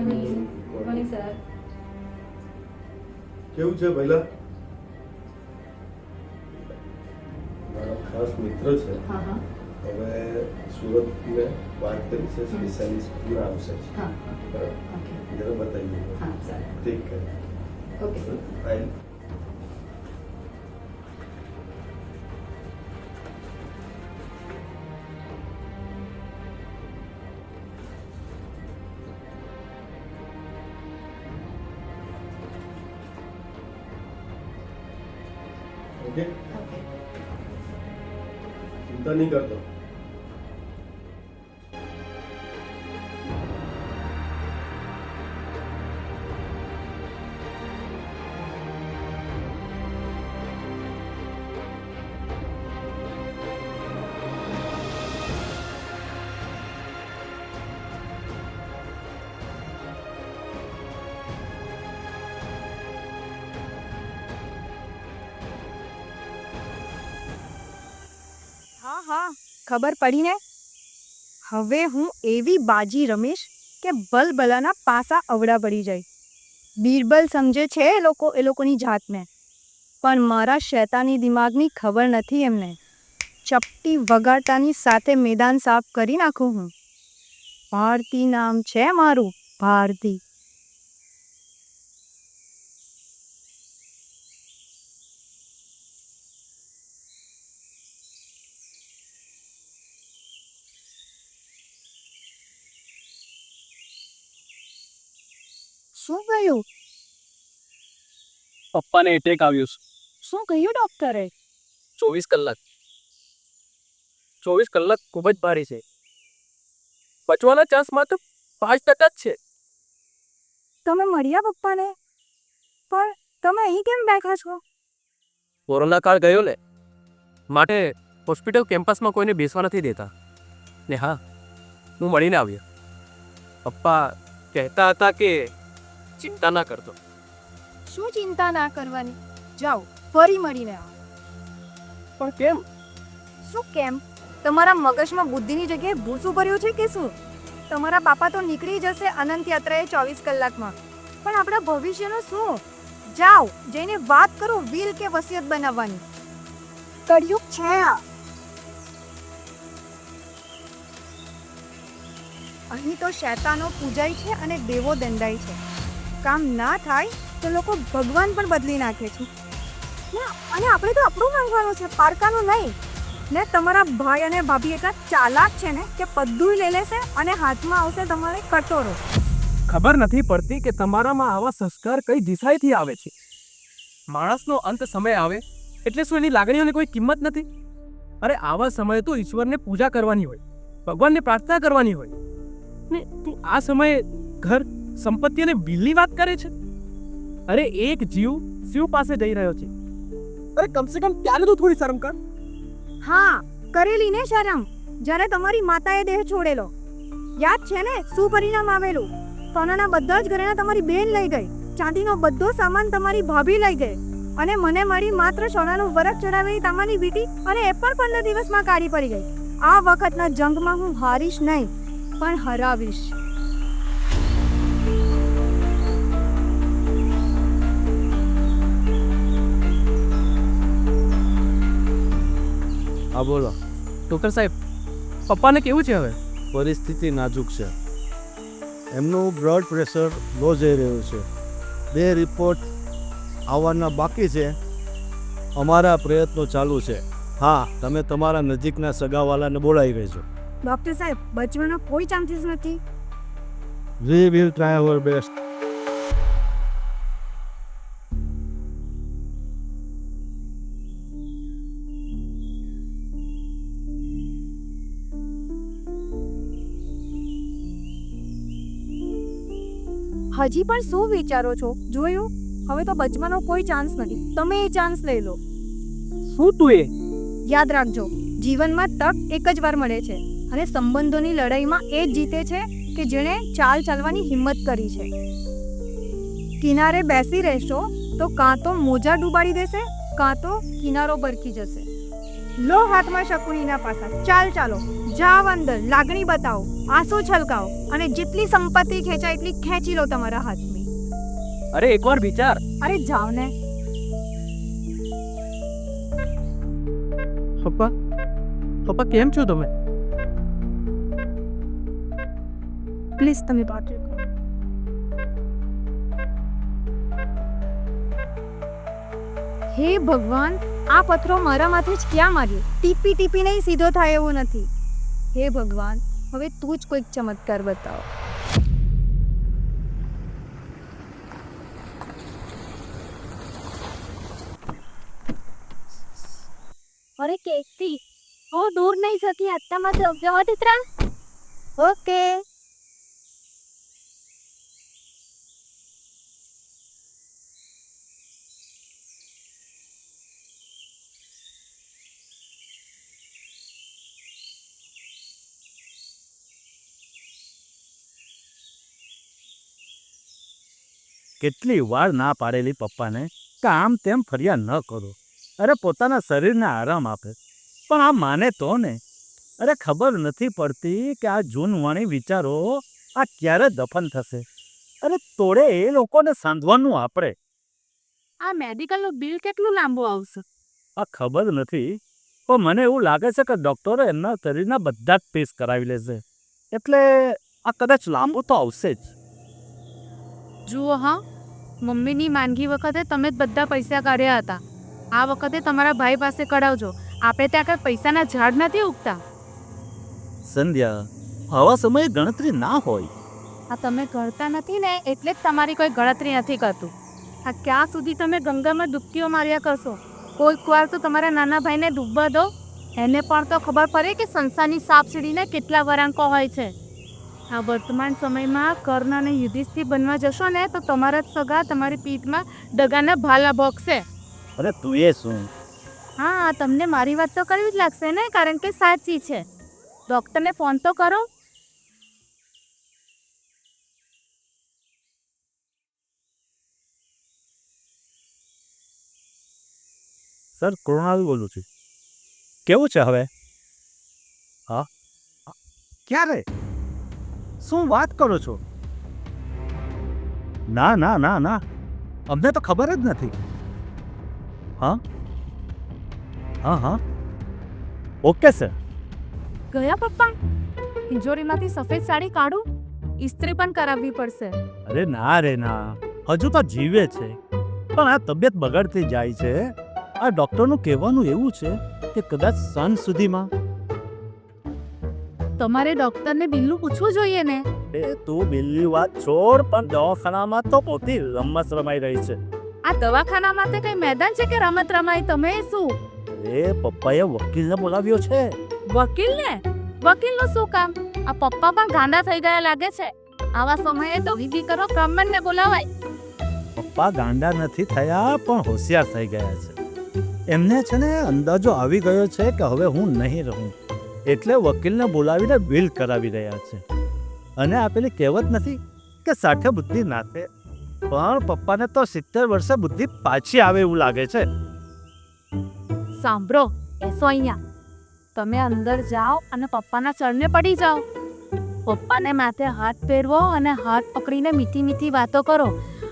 Sir કેવું છે પહેલા મારો ખાસ મિત્ર છે. હા હા. હવે સુરત ને વાત કરી છે સ્પેશિયાલિસ્ટ પૂરા આવશે. હા બરાબર? ઓકે જરા બતાવી દો હા સર ઠીક છે. Okay okay? ચિંતા નહીં કરતો. હા હા, ખબર પડી ને? હવે હું એવી બાજી રમીશ કે બલબલાના પાસા અવડા પડી જાય. બીરબલ સમજે છે એ લોકો, એ લોકોની જાતને. પણ મારા શેતાની દિમાગની ખબર નથી એમને. ચપટી વગાડતાની સાથે મેદાન સાફ કરી નાખું હું. ભારતી નામ છે મારું, ભારતી. શું થયું? પપ્પાને એટેક આવ્યો છે. શું કહ્યું ડોક્ટરે ચોવીસ કલાક. ચોવીસ કલાક ખૂબ જ ભારે છે. બચવાના ચાન્સ માત્ર પાંચ ટકા જ છે. તમે મળ્યા પપ્પાને? પણ તમે અહીં કેમ બેઠા છો? કોરોના કાળ ગયો ને માટે હોસ્પિટલ કેમ્પસમાં કોઈને બેસવા નથી દેતા. ને હા હું મળીને આવ્યો. પપ્પા કહેતા હતા કે ચિંતા ના કરતો. શું ચિંતા ના કરવાની? જાઓ ફરી મળીને આવો. પણ કેમ? શું કેમ? તમારા મગજમાં બુદ્ધિની જગ્યાએ ભૂસું ભર્યું છે કે શું? તમારા બાપા તો નીકળી જશે અનંત યાત્રાએ ચોવીસ કલાકમાં. પણ આપણા ભવિષ્યનું શું? જાઓ જઈને વાત કરો વિલ કે વસિયત બનાવવાની. કળિયુગ છે. આ. અહીં તો શૈતાનો પૂજાય છે અને દેવો દંડાય છે. કામ ના થાય, તો લોકો ભગવાન પણ બદલી નાખે છે. અને આપણે તો આપણું માંગવાનું છે, પારકાનું નહીં. ને તમારા ભાઈ અને ભાભી એટલા ચાલાક છે ને કે બધું લઈ લેશે અને હાથમાં આવશે તમારે કટોરો. ખબર નથી પડતી કે તમારામાં આવા સંસ્કાર કઈ દિશાએથી આવે છે? માણસનો અંત સમય આવે, એટલે શું એની લાગણીઓની કોઈ કિંમત નથી? અરે, આવા સમયે તો ઈશ્વરને પૂજા કરવાની હોય, ભગવાનને પ્રાર્થના કરવાની હોય. ને તું આ સમયે ઘર સંપત્તિ અને બિલની વાત કરે છે? અરે એક જીવ શિવ પાસે જઈ રહ્યો છે. અરે કમસે કમ ત્યારે તો થોડી શરમ કર. હા કરેલી ને શરમ. જ્યારે તમારી માતાએ દેહ છોડેલો. યાદ છે ને શું પરિણામ આવેલું. સોનાના બધા જ ઘરેણા તમારી બેન લઈ ગઈ. ચાંદીનો બધો સામાન તમારી ભાભી લઈ ગઈ. અને મને મળી માત્ર સોનાનું વરખ ચડાવેલી તમારી વીટી અને એ પણ પંદર દિવસમાં કાઢી પડી ગઈ. આ વખતના જંગમાં હું હારીશ નહીં પણ હરાવીશ. હા બોલો. ડોક્ટર સાહેબ પપ્પાને કેવું છે હવે? પરિસ્થિતિ નાજુક છે. એમનું બ્લડ પ્રેશર લો જઈ રહ્યું છે. બે રિપોર્ટ આવવાના બાકી છે. અમારા પ્રયત્નો ચાલુ છે. હા તમે તમારા નજીકના સગાવાલાને બોલાવી લેજો ડોક્ટર સાહેબ બચવાનો કોઈ ચાન્સીસ નથી. We will try our best હજી પણ શું વિચારો છો? જોયું? હવે તો બચવાનો કોઈ ચાન્સ નથી. તમે એ ચાન્સ લઈ લો. શું તું એ? યાદ રાખજો જીવનમાં તક એક જ વાર મળે છે અને સંબંધોની લડાઈમાં એ જ જીતે છે કે જેણે ચાલ ચાલવાની હિંમત કરી છે. કિનારે બેસી રહેશો તો કાં તો મોજા ડૂબાડી દેશે કાં તો કિનારો બરકી જશે. લો હાથમાં શકુનીના પાસા. ચાલ ચાલો. જાવ અંદર લાગણી બતાવો આંસુ છલકાવો અને જેટલી સંપત્તિ ખેંચાય એટલી ખેંચી લો તમારા હાથમાં અરે એકવાર વિચાર. અરે જાઓ ને. પપ્પા પપ્પા કેમ છો તમે? પ્લીઝ તમે પાછળ હે ભગવાન આ પથરો મારા માથે જ ક્યાં માર્યો? ટીપી ટીપી નહીં સીધો થાય એવું નથી. હે ભગવાન હવે તું જ કોઈક ચમત્કાર બતાવો. અરે કેકતી હું દૂર નહીં જતી આત્તામાં જવા દે ત્રણ? ઓકે. કેટલી વાર ના પાડેલી પપ્પાને કે આમ તેમ ફરિયાદ ન કરો. અરે પોતાના શરીરને આરામ આપે. પણ આ માને તો ને? અરે ખબર નથી પડતી કે આ જૂનવાણી વિચારો આ ક્યારે દફન થશે. અરે તોડે એ લોકોને સાંધવાનું આપણે. આ મેડિકલનું બિલ કેટલું લાંબુ આવશે? આ ખબર નથી પણ મને એવું લાગે છે કે ડૉક્ટરો એમના શરીરના બધા જ ટેસ્ટ કરાવી લેશે. એટલે આ કદાચ લાંબુ તો આવશે જ. જુઓ હા. મમ્મીની માંદગી વખતે તમે જ બધા પૈસા કાઢ્યા હતા. આ વખતે તમારા ભાઈ પાસે કઢાવજો. આપણે ત્યાં કાંઈ પૈસાના ઝાડ નથી ઉગતા. સંધ્યા આવા સમયે ગણતરી ના હોય. આ તમે કરતા નથી ને એટલે જ તમારી કોઈ ગણતરી નથી કરતું. આ ક્યાં સુધી તમે ગંગામાં ડૂબકીઓ માર્યા કરશો? કોઈક વાર તો તમારા નાના ભાઈને ડૂબવા દો. એને પણ તો ખબર પડે કે સંસારની સાપ સીડીને કેટલા વરાંકો હોય છે. આ વર્તમાન સમયમાં કર્ણ અને યુધિષ્ઠિર બનવા જશો ને તો તમારા જ સગા તમારી પીઠમાં ડગાના ભાલા ભોગશે. અરે તું એ શું? હા તમને મારી વાત તો કરવી જ લાગશે ને કારણ કે સાચી છે. ડૉક્ટરને ફોન તો કરો. સર કૃણાલ બોલું છું. કેવું છે હવે? હા? ક્યારે? શું વાત કરો છો? ના ના ના ના. અમને તો ખબર જ નથી. હા? હા હા. Okay sir. ગયા પપ્પા? તિજોરીમાંથી સફેદ સાડી કાઢું? ઇસ્ત્રી પણ કરાવવી પડશે. અરે ના રે ના. હજુ તો જીવે છે. પણ આ તબિયત બગડતી જાય છે. આ ડૉક્ટરનું કહેવાનું એવું છે કે કદાચ સાંજ સુધીમાં તમારે ડૉક્ટરને બિલ્લું પૂછવું જોઈએ ને? એ તું બિલ્લી વાત છોડ પણ દવાખાનામાં તો પોતી રમત રમાઈ રહી છે. આ દવાખાના માટે કઈ મેદાન છે કે રમત રમાય? તમે શું? એ પપ્પાએ વકીલને બોલાવ્યો છે. વકીલને? વકીલનું શું કામ? આ પપ્પા પણ ગાંડા થઈ ગયા લાગે છે. આવા સમયે તો વિધિ કરો બ્રાહ્મણને બોલાવાય. પપ્પા ગાંડા નથી થયા પણ હોશિયાર થઈ ગયા છે. એમને છે ને અંદાજો આવી ગયો છે કે હવે હું નહીં રહું. એટલે વકીલને બોલાવીને બિલ કરાવી રહ્યા છે. અને આ પેલી કહેવત નથી કે સાઠે બુદ્ધિ નાથે પણ પપ્પાને તો સિત્તેર વર્ષે બુદ્ધિ પાછી આવે એવું લાગે છે. સાંભળો, એસો અહીંયા. તમે અંદર જાઓ અને પપ્પાના ચરણે પડી જાઓ. પપ્પાને માથે હાથ ફેરવો અને હાથ પકડીને મીઠી મીઠી વાતો કરો.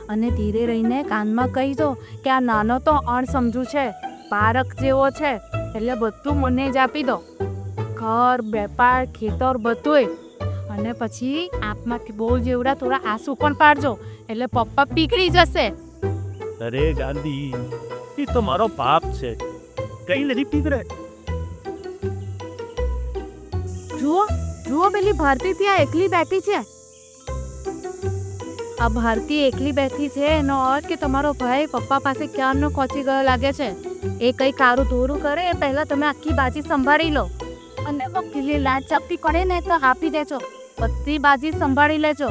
અને ધીરે રહીને કાનમાં કહી દો કે આ નાનો તો અણસમજુ છે પારક જેવો છે, એટલે બધું મને જ આપી દો. ઘર વેપાર ખેતર બધુંય. અને પછી આંખમાંથી બોલ જેવડા થોડા આંસુ પણ પાડજો. એટલે પપ્પા પીકળી જશે. અરે ગાંધી એ તો મારો પાપ છે. કઈ નથી પીગળે? જુઓ જુઓ પેલી ભારતી ત્યાં એકલી બેઠી છે. આ ભારતી એકલી બેઠી છે એનો અર્થ કે તમારો ભાઈ પપ્પા પાસે ક્યારનો કોચી ગયો લાગે છે? એ કંઈ કારું ધોરું કરે? એ પહેલા તમે આખી બાજી સંભાળી લો. અને વકીલે લાંચ કરે ને તો આપી દેજો. બધી બાજી સંભાળી લેજો.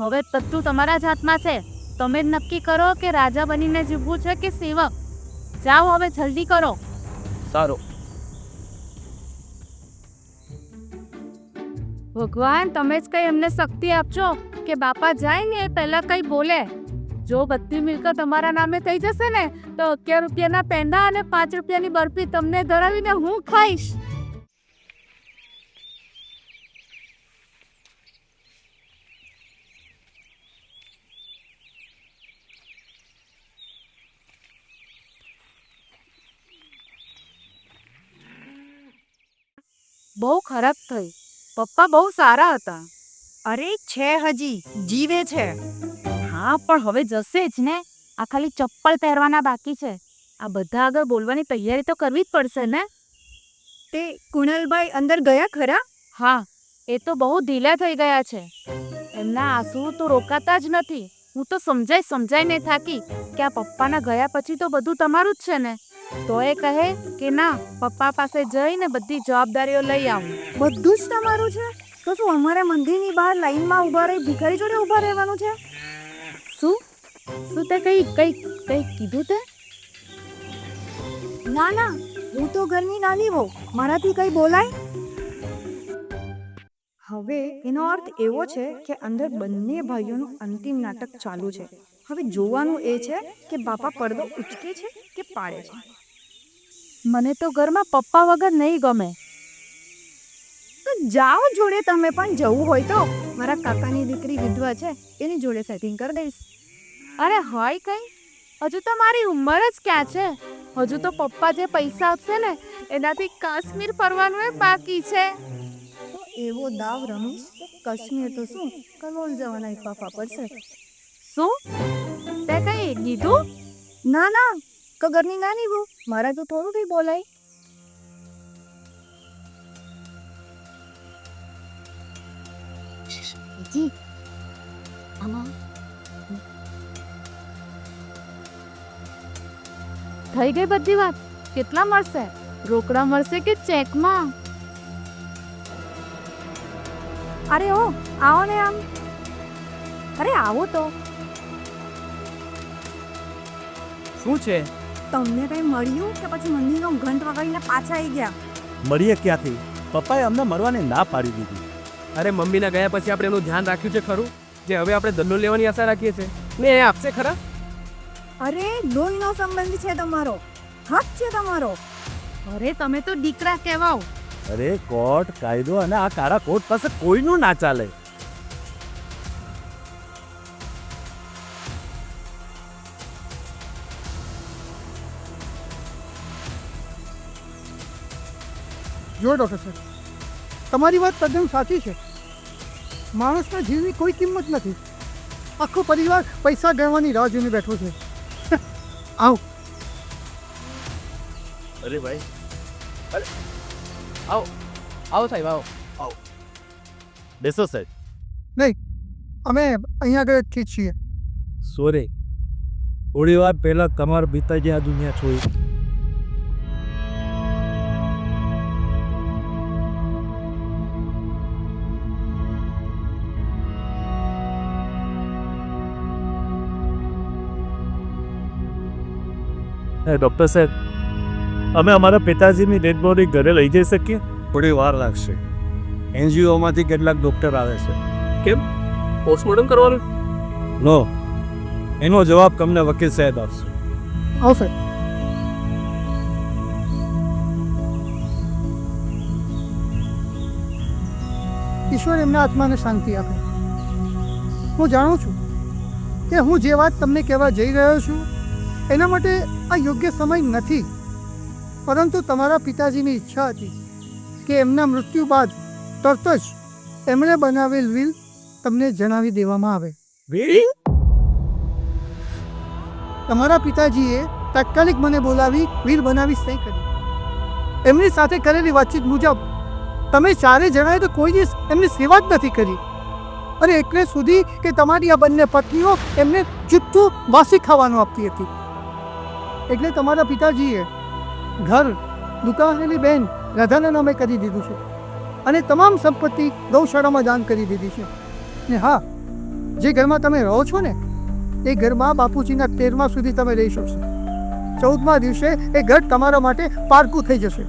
હવે બધું તમારા જ હાથમાં છે. તમે જ નક્કી કરો કે રાજા બનીને જીવવું છે કે સેવક? જાઓ હવે જલ્દી કરો. સારું. ભગવાન તમે જ કઈ એમને શક્તિ આપજો કે બાપા જાય ને પહેલા કઈ બોલે. જો બધી મિલકત તમારા નામે થઈ જશે ને તો અગિયાર રૂપિયાના પેંડા અને પાંચ રૂપિયાની બરફી તમને ધરાવીને હું ખાઈશ. બહુ ખરાબ થઈ. પપ્પા બહુ સારા હતા. અરે છે હજી જીવે છે. હા પણ હવે જશે જ ને. આ ખાલી ચપ્પલ પહેરવાના બાકી છે. આ બધા આગળ બોલવાની તૈયારી તો કરવી જ પડશે ને? તે કુણલભાઈ અંદર ગયા ખરા? હા એ તો બહુ ઢીલા થઈ ગયા છે. એમના આંસુ તો રોકાતા જ નથી. હું તો સમજાઈ સમજાઈને થાકી કે આ પપ્પાના ગયા પછી તો બધું તમારું જ છે ને? તો એ કહે કે ના, પપ્પા પાસે જઈને બધી જવાબદારીઓ લઈ આવું. બધું જ તમારું છે? તો શું અમારે મંદિરની બહાર લાઈનમાં ઊભા રહી ભિખારી જોડે ઊભા રહેવાનું છે? શું? શું તે કઈ કઈ કઈ કીધું તે? ના ના, હું તો ઘરની નાની વહુ. મારાથી કઈ બોલાય? હવે એનો અર્થ એવો છે કે અંદર બંને ભાઈઓનું અંતિમ નાટક ચાલુ છે. હવે જોવાનું એ છે કે બાપા પડદો ઉચકે છે કે પાડે છે? મને તો ઘરમાં પપ્પા વગર નહીં ગમે. તો જાઓ જોડે તમે પણ જવું હોય તો. મારા કાકાની દીકરી વિધવા છે એની જોડે સેટિંગ કરી દઈશ. અરે હોય કઈ? હજુ તો મારી ઉંમર જ ક્યાં છે? હજુ તો પપ્પા જે પૈસા આપશે ને એનાથી કાશ્મીર ફરવાનું એ બાકી છે. તો એવો દાવ રમીશ કાશ્મીર તો શું કલોલ જવાના પાપા પડશે શું? તે કઈ કીધું? ના ના. કગરની નાની બહુ. મારા તો થોડું કઈ બોલાય. જી. આમાં થઈ ગઈ બધી વાત? કેટલા મળશે? રોકડા મળશે કે ચેકમાં? અરે ઓ આવો ને આમ. અરે આવો તો. શું છે? તમને કઈ મળ્યું કે પછી મંદિરનો ઘંટ વગાડીને પાછા આવી ગયા? મળીએ ક્યાંથી? પપ્પાએ અમને મળવાની ના પાડી દીધી. અરે મમ્મીના ગયા પછી આપણે એનું ધ્યાન રાખ્યું છે ખરું? જે હવે આપણે દલ્લો લેવાની આશા રાખીએ છીએ. ને એ આપશે ખરા? અરે લોહીનો સંબંધ છે તમારો. હક છે તમારો. અરે તમે તો દીકરા કહેવાઓ. અરે કોર્ટ કાયદો અને આ કાળા કોર્ટ પાસે કોઈનું ના ચાલે. જો ડૉક્ટર સાહેબ તમારી વાત તદ્દન સાચી છે. માણસના જીવની કોઈ કિંમત નથી. આખો પરિવાર પૈસા ગણવાની રાહ જોઈને બેઠો છે. આવ. અરે ભાઈ. અરે. આવો. આવો સાહેબ આવો. બેસો સાહેબ. નહીં અમે અહીંયા આગળ ઠીક છીએ. સોરે. થોડી વાર પહેલાં તમારા પિતાજી આ દુનિયા છોડી. ડૉક્ટર સાહેબ અમે અમારા પિતાજીની ડેડ બોડી ઘરે લઈ જઈ શકીએ? થોડી વાર લાગશે. એનજીઓમાંથી કેટલાક ડૉક્ટર આવે છે. કેમ? પોસ્ટમોર્ટમ કરવાનું? નો. એનો જવાબ તમને વકીલ સાહેબ આપશે. આવશે ઈશ્વર એમના આત્માને શાંતિ આપે. હું જાણું છું કે હું જે વાત તમને કહેવા જઈ રહ્યો છું એના માટે આ યોગ્ય સમય નથી. પરંતુ તમારા પિતાજીની ઈચ્છા હતી કે એમના મૃત્યુ બાદ તરત જ એમણે બનાવેલ વિલ તમને જણાવી દેવામાં આવે. તમારા પિતાજીએ તાત્કાલિક મને બોલાવી વિલ બનાવી સહી કરી. એમની સાથે કરેલી વાતચીત મુજબ તમે ચારે જણાએ તો કોઈ દિવસ એમની સેવા જ નથી કરી. અને એટલે સુધી કે તમારી આ બંને પત્નીઓ એમને જુઠ્ઠું વાસી ખાવાનું આપતી હતી. એટલે તમારા પિતાજીએ ઘર દુકાનેલી બેન રાધાના નામે કરી દીધું છે. અને તમામ સંપત્તિ ગૌશાળામાં દાન કરી દીધી છે. ને હા જે ઘરમાં તમે રહો છો ને એ ઘરમાં બાપુજીના તેરમા સુધી તમે રહી શકશો. ચૌદમા દિવસે એ ઘર તમારા માટે પારકું થઈ જશે.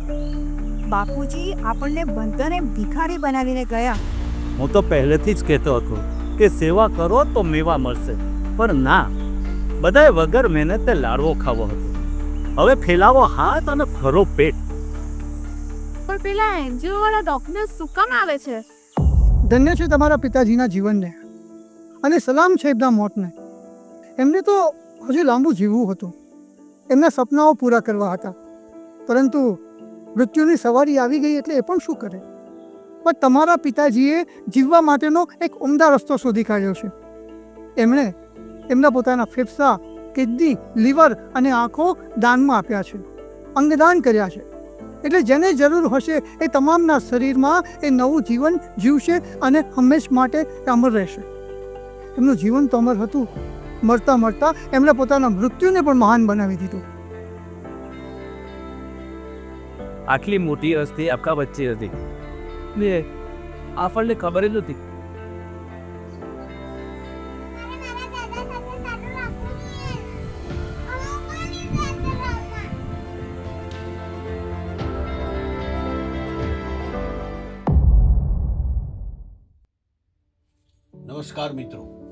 બાપુજી આપણને બંધને ભિખારી બનાવીને ગયા. હું તો પહેલેથી જ કહેતો હતો કે સેવા કરો તો મેવા મળશે. પણ ના બધાએ વગર મહેનતે લાડવો ખાવો હતો. હવે ફેલાવો હાથ અને ફરો પેટ. પણ પેલા એનજીઓ વાળા ડોક્ટર શું કામ આવે છે? ધન્ય છે તમારા પિતાજીના જીવનને. અને સલામ છે એમના મોતને. એમને તો હજુ લાંબુ જીવવું હતું. એમના સપનાઓ પૂરા કરવા હતા. પરંતુ મૃત્યુની સવારી આવી ગઈ એટલે એ પણ શું કરે? પણ તમારા પિતાજીએ જીવવા માટેનો એક ઉમદા રસ્તો શોધી કાઢ્યો છે. એમણે એમના પોતાના ફેફસા, કિડની, લીવર અને આંખો દાનમાં આપ્યા છે, અંગદાન કર્યા છે. એટલે જેને જરૂર હશે એ તમામના શરીરમાં એ નવું જીવન જીવશે અને હંમેશ માટે અમર રહેશે. એમનું જીવન તો અમર હતું. મરતા મરતા એમણે પોતાના મૃત્યુને પણ મહાન બનાવી દીધું. આટલી મોટી હસ્તી આખા વચ્ચે હતી. ને આપણને ખબર જ નથી નમસ્કાર મિત્રો.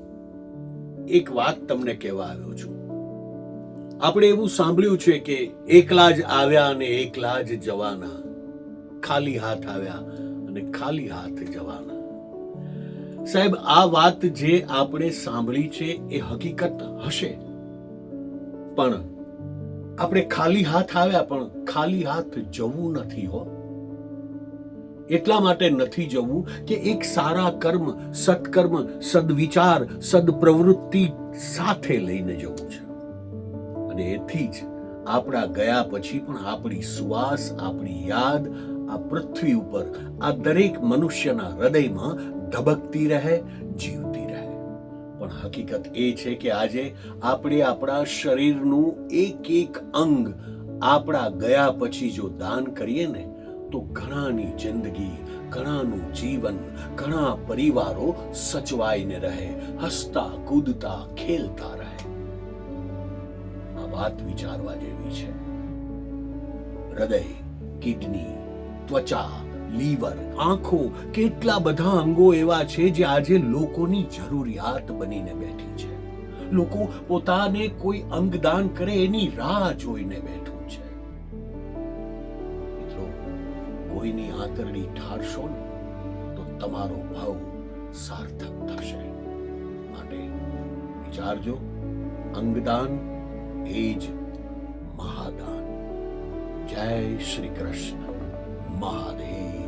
એક વાત તમને કહેવા આવ્યો છું. આપણે એવું સાંભળ્યું છે કે એકલા જ આવ્યા અને એકલા જ જવાના. ખાલી હાથ આવ્યા અને ખાલી હાથ જવાના. સાહેબ, આ વાત જે આપણે સાંભળી છે એ હકીકત હશે. પણ આપણે ખાલી હાથ આવ્યા પણ ખાલી હાથ જવું નથી હો. એટલા માટે નથી જવું કે એક સારા કર્મ, સત્કર્મ, સદવિચાર, સદપ્રવૃત્તિ સાથે લઈને જવું છે. અને એથી જ આપણા ગયા પછી પણ આપણી સુવાસ, આપણી યાદ, આ પૃથ્વી ઉપર, આ દરેક મનુષ્યના હૃદયમાં ધબકતી રહે, જીવતી રહે. પણ હકીકત એ છે કે આજે આપણે આપણા શરીરનું એક એક અંગ આપણા ગયા પછી જો દાન કરીએ ને તો ઘણાની જિંદગી, ઘણાનું જીવન, ઘણા પરિવારો સચવાઈને રહે, હસતા, કૂદતા, ખેલતા રહે. આ વાત વિચારવા જેવી છે. હૃદય, કિડની, ત્વચા, લીવર, આંખો કેટલા બધા અંગો એવા છે જે આજે લોકોની જરૂરિયાત બનીને બેઠી છે. લોકો પોતાને કોઈ અંગદાન કરે એની રાહ જોઈને બેઠું કોઈની આંતરડી ઠારશો ને, તો તમારો ભાવ સાર્થક થશે. માટે વિચારજો, અંગદાન એ જ મહાદાન. જય શ્રી કૃષ્ણ. મહાદેવ.